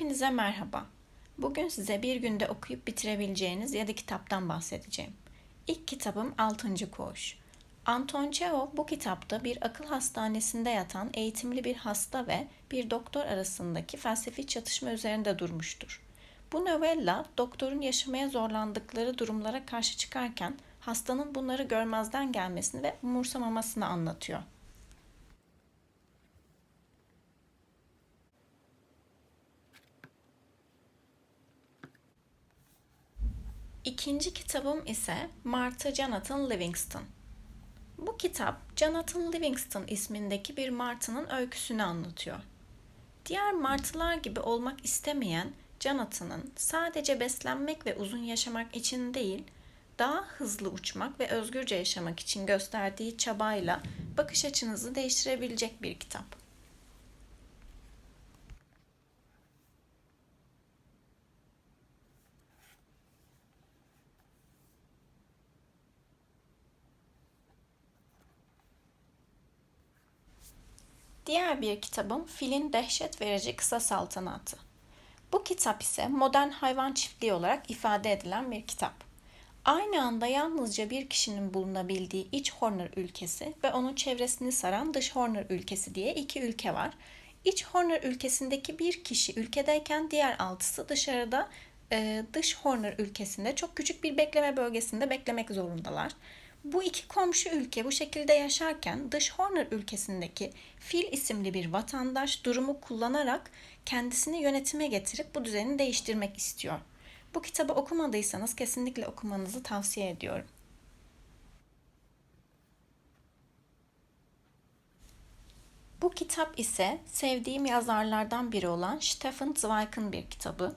Hepinize merhaba. Bugün size bir günde okuyup bitirebileceğiniz ya da kitaptan bahsedeceğim. İlk kitabım 6. Koğuş. Anton Çehov bu kitapta bir akıl hastanesinde yatan eğitimli bir hasta ve bir doktor arasındaki felsefi çatışma üzerinde durmuştur. Bu novella doktorun yaşamaya zorlandıkları durumlara karşı çıkarken hastanın bunları görmezden gelmesini ve umursamamasını anlatıyor. İkinci kitabım ise Martha Jonathan Livingston. Bu kitap Jonathan Livingston ismindeki bir martının öyküsünü anlatıyor. Diğer martılar gibi olmak istemeyen Jonathan'ın sadece beslenmek ve uzun yaşamak için değil, daha hızlı uçmak ve özgürce yaşamak için gösterdiği çabayla bakış açınızı değiştirebilecek bir kitap. Diğer bir kitabım Filin Dehşet Verici Kısa Saltanatı. Bu kitap ise modern hayvan çiftliği olarak ifade edilen bir kitap. Aynı anda yalnızca bir kişinin bulunabildiği iç Horner ülkesi ve onun çevresini saran dış Horner ülkesi diye iki ülke var. İç Horner ülkesindeki bir kişi ülkedeyken diğer altısı dışarıda e, dış Horner ülkesinde çok küçük bir bekleme bölgesinde beklemek zorundalar. Bu iki komşu ülke bu şekilde yaşarken dış Horner ülkesindeki Fil isimli bir vatandaş durumu kullanarak kendisini yönetime getirip bu düzeni değiştirmek istiyor. Bu kitabı okumadıysanız kesinlikle okumanızı tavsiye ediyorum. Bu kitap ise sevdiğim yazarlardan biri olan Stefan Zweig'ın bir kitabı.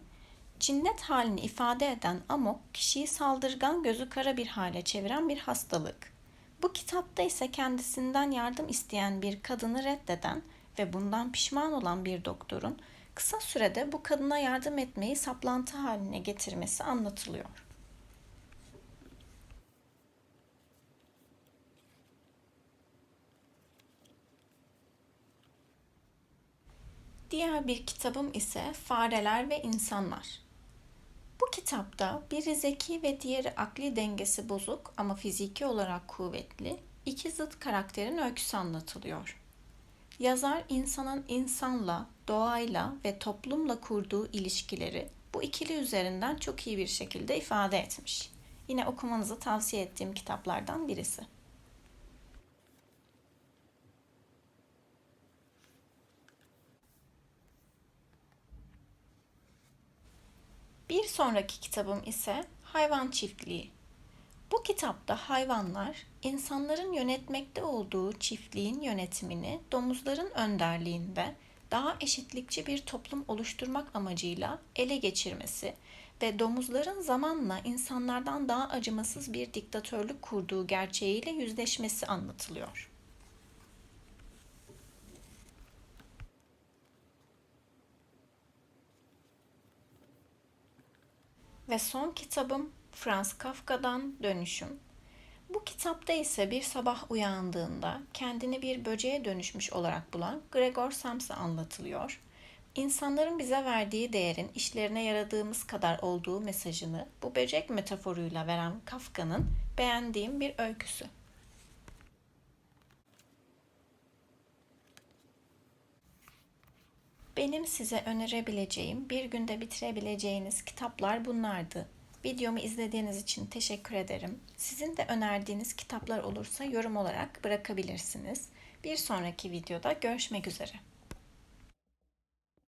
Cinnet halini ifade eden amok, kişiyi saldırgan gözü kara bir hale çeviren bir hastalık. Bu kitapta ise kendisinden yardım isteyen bir kadını reddeden ve bundan pişman olan bir doktorun kısa sürede bu kadına yardım etmeyi saplantı haline getirmesi anlatılıyor. Diğer bir kitabım ise Fareler ve İnsanlar. Kitapta biri zeki ve diğeri akli dengesi bozuk ama fiziki olarak kuvvetli iki zıt karakterin öyküsü anlatılıyor. Yazar insanın insanla, doğayla ve toplumla kurduğu ilişkileri bu ikili üzerinden çok iyi bir şekilde ifade etmiş. Yine okumanızı tavsiye ettiğim kitaplardan birisi. Bir sonraki kitabım ise Hayvan Çiftliği. Bu kitapta hayvanlar insanların yönetmekte olduğu çiftliğin yönetimini domuzların önderliğinde daha eşitlikçi bir toplum oluşturmak amacıyla ele geçirmesi ve domuzların zamanla insanlardan daha acımasız bir diktatörlük kurduğu gerçeğiyle yüzleşmesi anlatılıyor. Ve son kitabım Franz Kafka'dan Dönüşüm. Bu kitapta ise bir sabah uyandığında kendini bir böceğe dönüşmüş olarak bulan Gregor Samsa anlatılıyor. İnsanların bize verdiği değerin işlerine yaradığımız kadar olduğu mesajını bu böcek metaforuyla veren Kafka'nın beğendiğim bir öyküsü. Benim size önerebileceğim, bir günde bitirebileceğiniz kitaplar bunlardı. Videomu izlediğiniz için teşekkür ederim. Sizin de önerdiğiniz kitaplar olursa yorum olarak bırakabilirsiniz. Bir sonraki videoda görüşmek üzere.